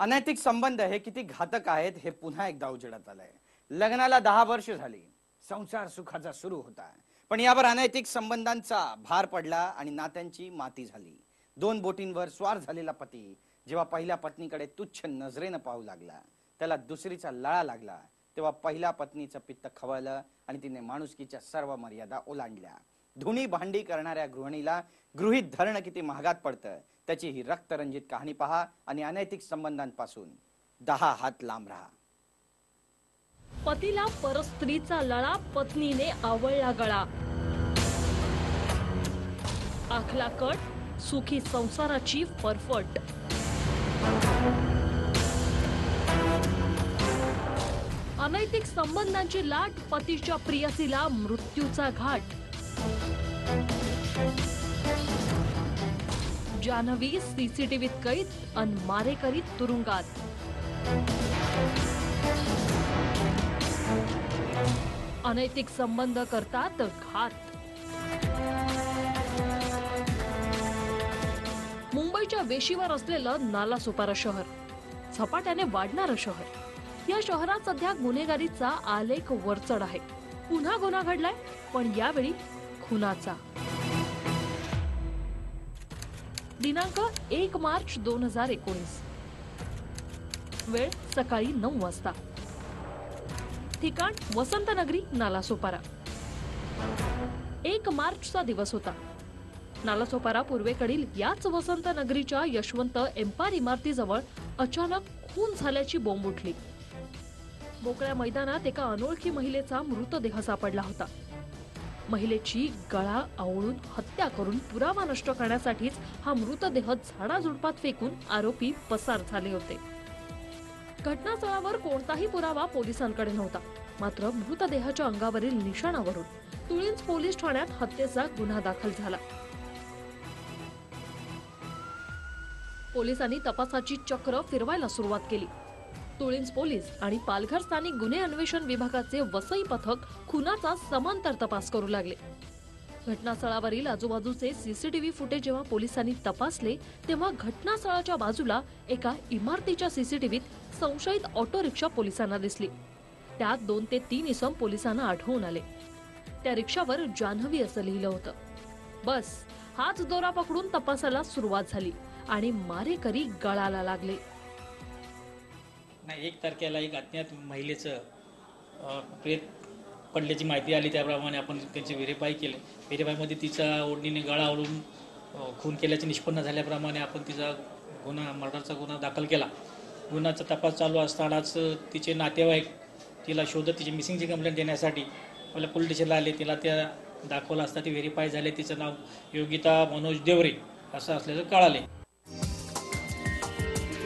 अनैतिक संबंध हे किती घातक आहेत हे पुन्हा एकदा उजेडात आलंय. लग्नाला दहा वर्ष झाली. संसार सुखाचा सुरू होता. पण यावर अनैतिक संबंधांचा भार पडला आणि नात्यांची माती झाली. दोन बोटींवर स्वार झालेला पती जेव्हा पहिल्या पत्नीकडे तुच्छ नजरेनं पाहू लागला त्याला दुसरीचा लळा लागला तेव्हा पहिल्या पत्नीचं पित्त खवळलं आणि तिने माणुसकीच्या सर्व मर्यादा ओलांडल्या. धुणी भांडी करणाऱ्या गृहिणीला गृहित धरणं किती महागात पडतं त्याची ही रक्तरंजित कहाणी पहा आणि अनैतिक संबंधांपासून. दहा हात लांब राहा. पतीला परस्त्रीचा लळा पत्नीने आवळला गळा. आखला कट सुखी संसाराची फरफट. अनैतिक संबंधांची लाट पतीच्या प्रियसीला मृत्यूचा घाट. जान्हवी सीसीटीव्हीत कैद अन मारेकरी तुरुंगात. अनैतिक संबंध करतात घात. मुंबईच्या वेशीवर असलेलं नालासोपारा शहर. झपाट्याने वाढणारं शहर. या शहरात सध्या गुन्हेगारीचा आलेख वरचढ आहे. पुन्हा गुन्हा घडलाय पण यावेळी खुनाचा. दिनांक एक मार्च दोन हजार एकोणीस. वेळ सकाळी नऊ वाजता. ठिकाण वसंतनगरी नालासोपारा. एक मार्चचा दिवस होता. नालासोपारा पूर्वेकडील याच वसंत नगरीच्या यशवंत एम्पायर इमारतीजवळ अचानक खून झाल्याची बोंब उठली. मोकळ्या मैदानात एका अनोळखी महिलेचा मृतदेह सापडला होता. महिलेची गळा आवळून हत्या करून पुरावा नष्ट करण्यासाठीच हा मृतदेह झाडाझुडपात फेकून आरोपी पसार झाले होते. घटनास्थळावर कोणताही पुरावा पोलिसांकडे नव्हता. मात्र मृतदेहाच्या अंगावरील निशाणावरून तुळींज पोलीस ठाण्यात हत्येचा गुन्हा दाखल झाला. पोलिसांनी तपासाची चक्र फिरवायला सुरुवात केली. तुळींज पोलीस आणि पालघर स्थानिक गुन्हे अन्वेषण विभागाचे वसई पथक खुनाचा समांतर तपास करू लागले. घटनास्थळावरील आजूबाजूचे सीसीटीव्ही फुटेज जेव्हा पोलिसांनी तपासले तेव्हा घटनास्थळाच्या बाजूला एका इमारतीच्या सीसीटीव्हीत संशयित ऑटो रिक्षा पोलिसांना दिसली. त्यात दोन ते तीन इसम पोलिसांना आढळून आले. त्या रिक्षावर जान्हवी असं लिहिलं होतं. बस हाच दोरा पकडून तपासाला सुरुवात झाली आणि मारेकरी गळाला लागले. नाही एक तारखेला एक अज्ञात महिलेचं प्रेत पडल्याची माहिती आली त्याप्रमाणे आपण त्यांची व्हेरीफाय केले. व्हेरीफायमध्ये तिचा ओढणीने गळा आवडून खून केल्याचे निष्पन्न झाल्याप्रमाणे आपण तिचा गुन्हा मर्डरचा गुन्हा दाखल केला. गुन्ह्याचा तपास चालू असतानाच तिचे नातेवाईक तिला शोधत तिची मिसिंगची कंप्लेंट देण्यासाठी आपल्या पोलीस स्टेशनला आले. तिला त्या दाखवलं असता ती व्हेरीफाय झाले. तिचं नाव योगिता मनोज देवरे असं असल्याचं कळाले.